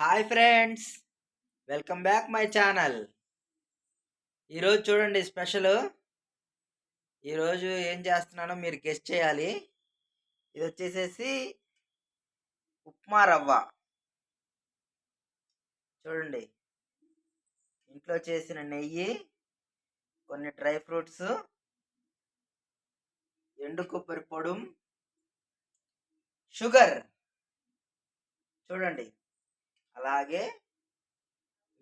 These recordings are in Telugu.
Hi friends welcome back my channel. ఈరోజు చూడండి స్పెషల్. ఈరోజు ఏం చేస్తున్నానో మీరు గెస్ట్ చేయాలి. ఇది వచ్చేసేసి ఉప్మా రవ్వ. చూడండి. ఇంట్లో చేసిన నెయ్యి కొన్ని డ్రై ఫ్రూట్స్ ఎండు కొబ్బరి పొడుం షుగర్. చూడండి. అలాగే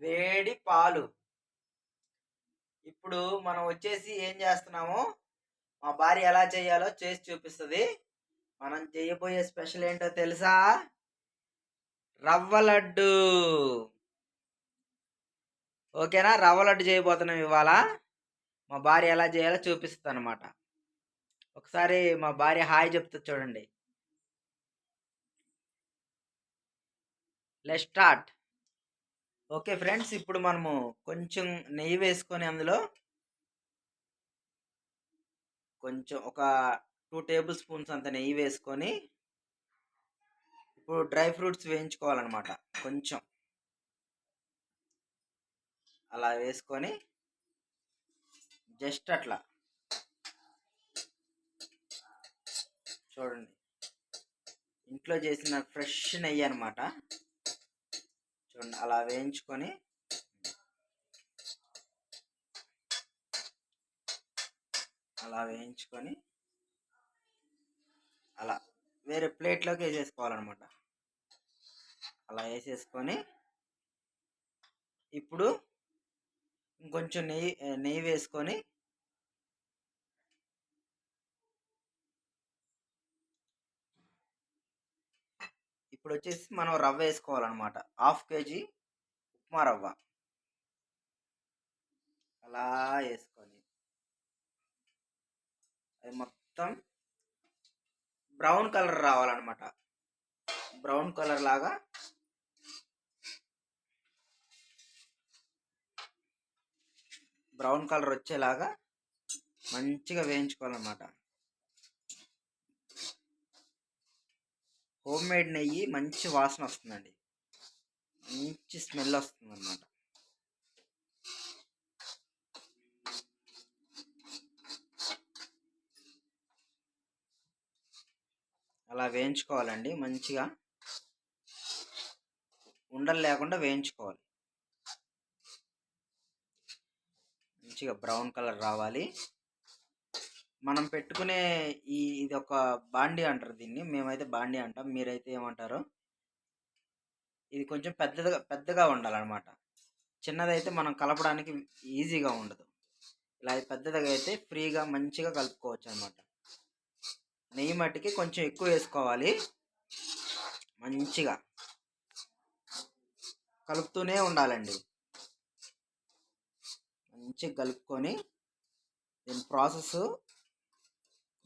వేడి పాలు. ఇప్పుడు మనం వచ్చేసి ఏం చేస్తున్నాము? మా భార్య ఎలా చేయాలో చేసి చూపిస్తుంది. మనం చేయబోయే స్పెషల్ ఏంటో తెలుసా? రవ్వ లడ్డు. ఓకేనా? రవ్వ లడ్డు చేయబోతున్నాం ఇవాళ. మా భార్య ఎలా చేయాలో చూపిస్తుంది అనమాట ఒకసారి మా భార్య హాయ్ చెప్తుంది చూడండి. Let start. ఓకే ఫ్రెండ్స్ ఇప్పుడు మనము కొంచెం నెయ్యి వేసుకొని అందులో కొంచెం ఒక టూ టేబుల్ స్పూన్స్ అంత నెయ్యి వేసుకొని ఇప్పుడు డ్రై ఫ్రూట్స్ వేయించుకోవాలన్నమాట కొంచెం. అలా వేసుకొని జస్ట్ అట్లా. చూడండి. ఇంట్లో చేసిన ఫ్రెష్ నెయ్యి అనమాట చూడండి అలా వేయించుకొని అలా వేయించుకొని అలా వేరే ప్లేట్లోకి వేసేసుకోవాలన్నమాట. అలా వేసేసుకొని ఇప్పుడు ఇంకొంచెం నెయ్యి నెయ్యి వేసుకొని ఇప్పుడు వచ్చేసి మనం రవ్వ వేసుకోవాలన్నమాట. హాఫ్ కేజీ ఉప్మా రవ్వ. అలా వేసుకొని అది మొత్తం బ్రౌన్ కలర్ రావాలన్నమాట. బ్రౌన్ కలర్ లాగా బ్రౌన్ కలర్ వచ్చేలాగా మంచిగా వేయించుకోవాలన్నమాట. హోమ్ మేడ్ నెయ్యి మంచి వాసన వస్తుందండి. మంచి స్మెల్ వస్తుంది అన్నమాట అలా వేయించుకోవాలండి మంచిగా. ఉండలు లేకుండా వేయించుకోవాలి. మంచిగా బ్రౌన్ కలర్ రావాలి. మనం పెట్టుకునే ఈ ఇది ఒక బాండి అంటారు దీన్ని. మేమైతే బాండి అంటాం. మీరైతే ఏమంటారు? ఇది కొంచెం పెద్దగా పెద్దగా ఉండాలన్నమాట. చిన్నదైతే మనం కలపడానికి ఈజీగా ఉండదు. ఇలా పెద్దదిగా అయితే ఫ్రీగా మంచిగా కలుపుకోవచ్చు అనమాట నెయ్యి మట్టికి కొంచెం ఎక్కువ వేసుకోవాలి. మంచిగా. కలుపుతూనే ఉండాలండి. మంచిగా కలుపుకొని దీని ప్రాసెస్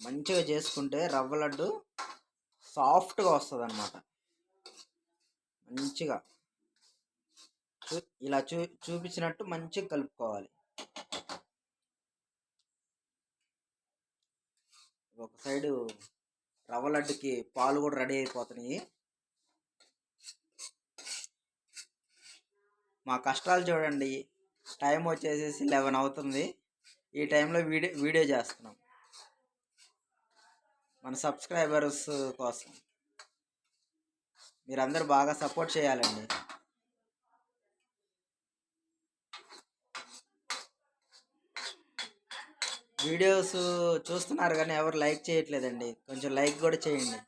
మంచిగా చేసుకుంటే రవ్వ లడ్డు సాఫ్ట్గా వస్తుంది అనమాట మంచిగా. చూ ఇలా చూ చూపించినట్టు మంచిగా కలుపుకోవాలి. ఒక సైడు రవ్వ లడ్డుకి పాలు కూడా రెడీ అయిపోతున్నాయి. మా కష్టాలు చూడండి. టైం వచ్చేసేసి లెవెన్ అవుతుంది. ఈ టైంలో వీడియో వీడియో చేస్తున్నాం. మన సబ్స్క్రైబర్స్ కోసం. మీరందరూ బాగా సపోర్ట్ చేయాలండి. వీడియోస్ చూస్తున్నారు కానీ ఎవరు లైక్ చేయట్లేదండి. కొంచెం లైక్ కూడా చేయండి.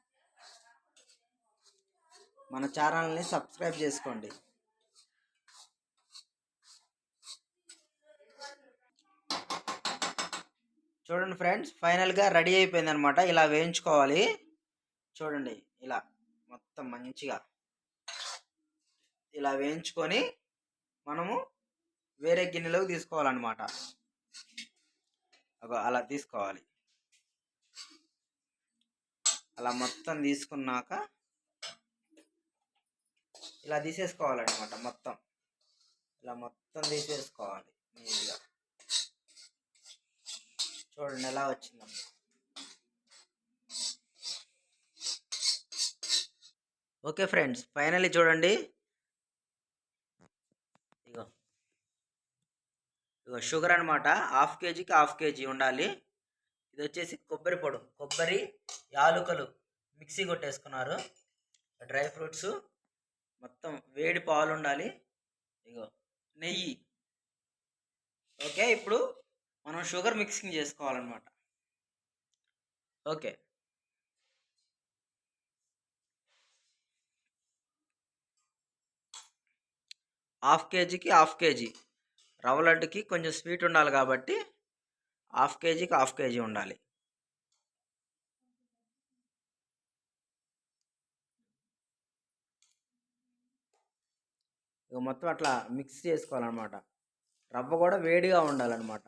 మన ఛానల్ని సబ్స్క్రైబ్ చేసుకోండి. చూడండి ఫ్రెండ్స్ ఫైనల్గా రెడీ అయిపోయింది అనమాట ఇలా వేయించుకోవాలి. చూడండి ఇలా మొత్తం మంచిగా ఇలా వేయించుకొని మనము వేరే గిన్నెలోకి తీసుకోవాలన్నమాట. అలా తీసుకోవాలి. అలా మొత్తం తీసుకున్నాక ఇలా తీసేసుకోవాలన్నమాట మొత్తం. ఇలా మొత్తం తీసేసుకోవాలి. నీట్గా. చూడండి ఎలా వచ్చిందో. ఓకే ఫ్రెండ్స్ ఫైనల్లీ చూడండి. ఇగో. ఇగో షుగర్ అనమాట హాఫ్ కేజీకి హాఫ్ కేజీ ఉండాలి. ఇది వచ్చేసి కొబ్బరి పొడు కొబ్బరి యాలుకలు మిక్సీ కొట్టేసుకున్నారు. డ్రై ఫ్రూట్స్ మొత్తం వేడి పాలు ఉండాలి. ఇగో నెయ్యి. ఓకే ఇప్పుడు మనం షుగర్ మిక్సింగ్ చేసుకోవాలన్నమాట. ఓకే. హాఫ్ కేజీకి హాఫ్ కేజీ. రవ్వ లడ్డుకి కొంచెం స్వీట్ ఉండాలి కాబట్టి హాఫ్ కేజీకి హాఫ్ కేజీ ఉండాలి. ఇక మొత్తం అట్లా మిక్స్ చేసుకోవాలన్నమాట. రవ్వ కూడా వేడిగా ఉండాలన్నమాట.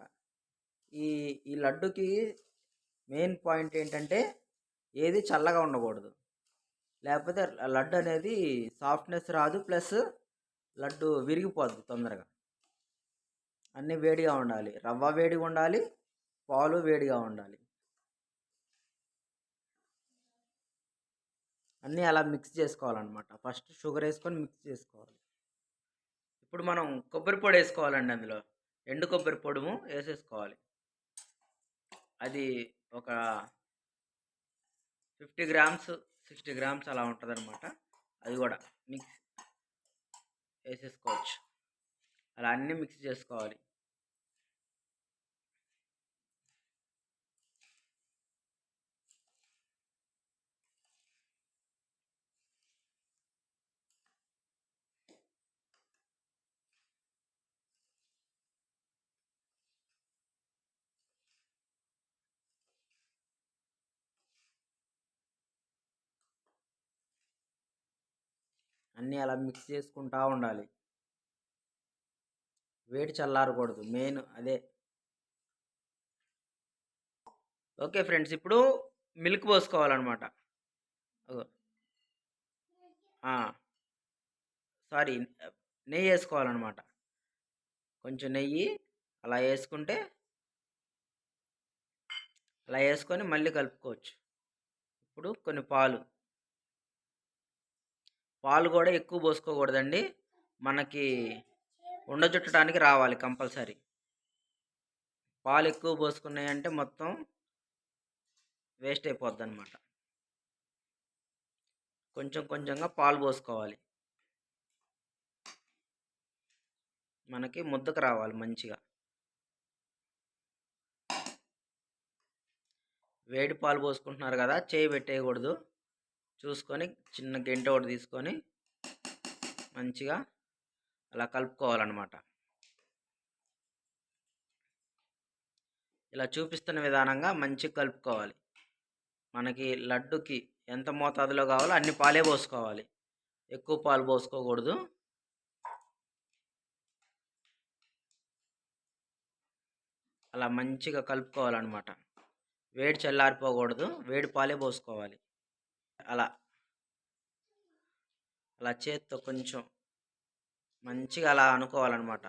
ఈ ఈ లడ్డుకి మెయిన్ పాయింట్ ఏంటంటే ఏది చల్లగా ఉండకూడదు. లేకపోతే లడ్డు అనేది సాఫ్ట్నెస్ రాదు ప్లస్ లడ్డు విరిగిపోద్ది తొందరగా. అన్నీ వేడిగా ఉండాలి. రవ్వ వేడిగా ఉండాలి పాలు వేడిగా ఉండాలి. అన్నీ అలా మిక్స్ చేసుకోవాలన్నమాట. ఫస్ట్ షుగర్ వేసుకొని మిక్స్ చేసుకోవాలి. ఇప్పుడు మనం కొబ్బరి పొడి వేసుకోవాలండి అందులో. ఎండు కొబ్బరి పొడుము వేసేసుకోవాలి. అది ఒక ఫిఫ్టీ గ్రామ్స్ సిక్స్టీ గ్రామ్స్ అలా ఉంటుంది అనమాట అది కూడా మిక్స్ వేసేసుకోవచ్చు అలా అన్నీ మిక్స్ చేసుకోవాలి. అన్నీ అలా మిక్స్ చేసుకుంటూ ఉండాలి. వేడి చల్లారకూడదు. మెయిన్ అదే. ఓకే ఫ్రెండ్స్ ఇప్పుడు మిల్క్ పోసుకోవాలన్నమాట. సారీ నెయ్యి వేసుకోవాలన్నమాట. కొంచెం నెయ్యి అలా వేసుకుంటే అలా వేసుకొని మళ్ళీ కలుపుకోవచ్చు. ఇప్పుడు కొన్ని పాలు. పాలు కూడా ఎక్కువ పోసుకోకూడదండి. మనకి ఉండజుట్టడానికి రావాలి కంపల్సరీ. పాలు ఎక్కువ పోసుకున్నాయంటే మొత్తం వేస్ట్ అయిపోద్ది అనమాట కొంచెం కొంచెంగా పాలు పోసుకోవాలి. మనకి ముద్దకు రావాలి మంచిగా. వేడి పాలు పోసుకుంటున్నారు కదా చేయి పెట్టేయకూడదు. చూసుకొని చిన్న గెంట ఒకటి తీసుకొని మంచిగా అలా కలుపుకోవాలన్నమాట. ఇలా చూపిస్తున్న విధానంగా మంచిగా కలుపుకోవాలి. మనకి లడ్డుకి ఎంత మోతాదులో కావాలో అన్ని పాలే పోసుకోవాలి. ఎక్కువ పాలు పోసుకోకూడదు. అలా మంచిగా కలుపుకోవాలన్నమాట. వేడి చల్లారిపోకూడదు. వేడి పాలే పోసుకోవాలి. అలా. అలా చేత్తో కొంచెం మంచిగా అలా అనుకోవాలన్నమాట.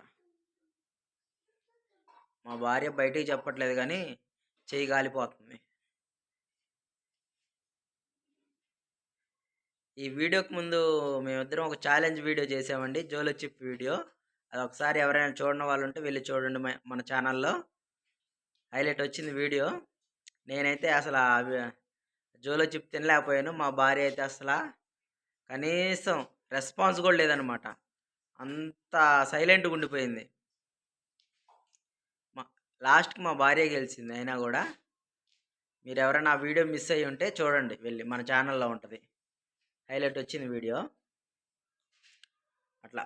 మా భార్య బయటికి చెప్పట్లేదు కానీ చేయి గాలిపోతుంది. ఈ వీడియోకి ముందు మేమిద్దరం ఒక ఛాలెంజ్ వీడియో చేసామండి జోలో చిప్ వీడియో. అది ఒకసారి ఎవరైనా చూడని వాళ్ళు ఉంటే వెళ్ళి చూడండి మన ఛానల్లో. హైలైట్ వచ్చింది వీడియో. నేనైతే అసలు జోలో చిప్ తినలేకపోయాను. మా భార్య అయితే అసలు కనీసం రెస్పాన్స్ కూడా లేదనమాట అంత సైలెంట్గా ఉండిపోయింది. మా లాస్ట్కి మా భార్య గెలిచింది అయినా కూడా. మీరు ఎవరైనా ఆ వీడియో మిస్ అయ్యి ఉంటే చూడండి వెళ్ళి మన ఛానల్లో ఉంటుంది. హైలైట్ వచ్చింది వీడియో. అట్లా.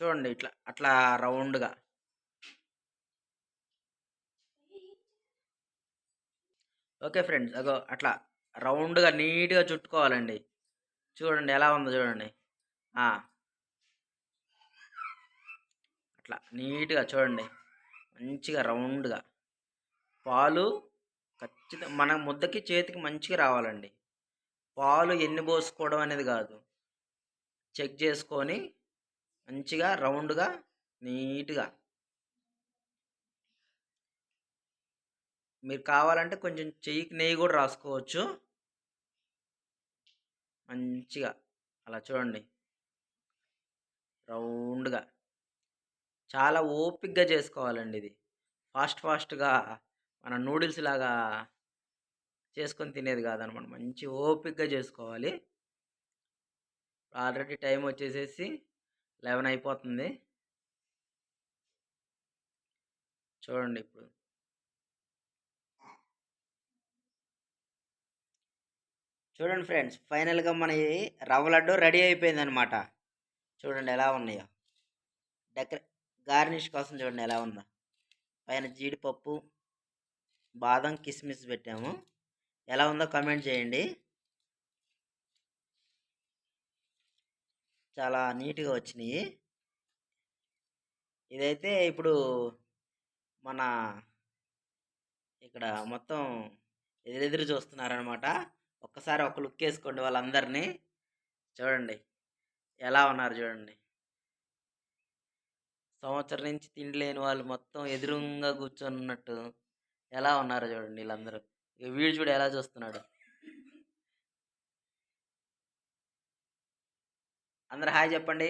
చూడండి ఇట్లా అట్లా రౌండ్గా. ఓకే ఫ్రెండ్స్ అగో అట్లా రౌండ్గా నీట్గా చుట్టుకోవాలండి. చూడండి ఎలా ఉందో చూడండి. అట్లా నీట్గా చూడండి. మంచిగా రౌండ్గా. పాలు ఖచ్చితంగా మన ముద్దకి చేతికి మంచిగా రావాలండి. పాలు ఎన్ని పోసుకోవడం అనేది కాదు. చెక్ చేసుకొని మంచిగా రౌండ్గా నీట్గా మీరు కావాలంటే కొంచెం చెయ్యికి నెయ్యి కూడా రాసుకోవచ్చు. మంచిగా అలా చూడండి. రౌండ్గా. చాలా ఓపిక్గా చేసుకోవాలండి ఇది. ఫాస్ట్ ఫాస్ట్గా మన నూడిల్స్ లాగా చేసుకొని తినేది కాదనమాట. మంచి ఓపిక్గా చేసుకోవాలి. ఆల్రెడీ టైం వచ్చేసేసి లెవెన్ అయిపోతుంది. చూడండి ఇప్పుడు. చూడండి ఫ్రెండ్స్ ఫైనల్గా మన ఇది రవ్వ లడ్డు రెడీ అయిపోయింది అనమాట చూడండి ఎలా ఉన్నాయో. డెకరే గార్నిష్ కోసం చూడండి ఎలా ఉందో. పైన జీడిపప్పు బాదం కిస్మిస్ పెట్టాము. ఎలా ఉందో కమెంట్ చేయండి. చాలా నీట్గా వచ్చినాయి. ఇదైతే ఇప్పుడు మన ఇక్కడ మొత్తం ఎదురెదురు చూస్తున్నారనమాట ఒక్కసారి ఒక లుక్ వేసుకోండి వాళ్ళందరినీ. చూడండి. ఎలా ఉన్నారు చూడండి. సంవత్సరం నుంచి తిండి లేని వాళ్ళు మొత్తం ఎదురుగా కూర్చొన్నట్టు ఎలా ఉన్నారు చూడండి వీళ్ళందరూ. ఇక వీడు చూడు ఎలా చూస్తున్నాడు. అందరు హాయ్ చెప్పండి.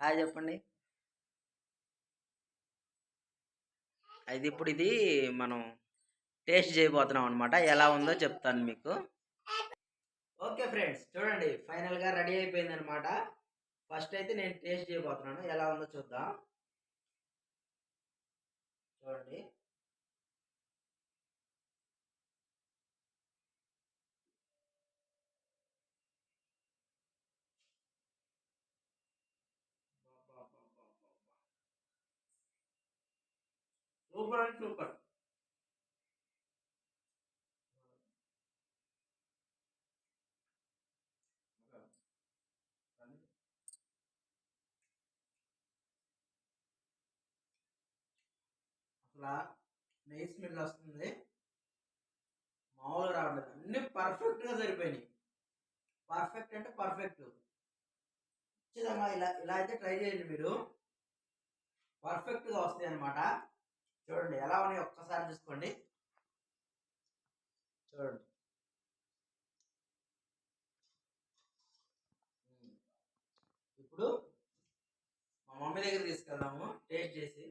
హాయ్! చెప్పండి. అది ఇప్పుడు ఇది మనం టేస్ట్ చేయబోతున్నాం అనమాట ఎలా ఉందో చెప్తాను మీకు. ఓకే ఫ్రెండ్స్ చూడండి ఫైనల్గా రెడీ అయిపోయింది అనమాట ఫస్ట్ అయితే నేను టేస్ట్ చేయబోతున్నాను. ఎలా ఉందో చూద్దాం. చూడండి. సూపర్ అంటే సూపర్. ఇట్లా నెయ్యి స్మెల్ వస్తుంది. మామూలుగా రావట్లేదు. అన్ని పర్ఫెక్ట్గా సరిపోయినాయి. పర్ఫెక్ట్ అంటే పర్ఫెక్ట్ ఖచ్చితంగా ఇలా ఇలా అయితే ట్రై చేయండి మీరు. పర్ఫెక్ట్గా వస్తాయి అన్నమాట. చూడండి ఎలా ఉన్నాయి ఒక్కసారి చూసుకోండి. చూడండి. ఇప్పుడు మా మమ్మీ దగ్గర తీసుకెళ్దాము టేస్ట్ చేసి.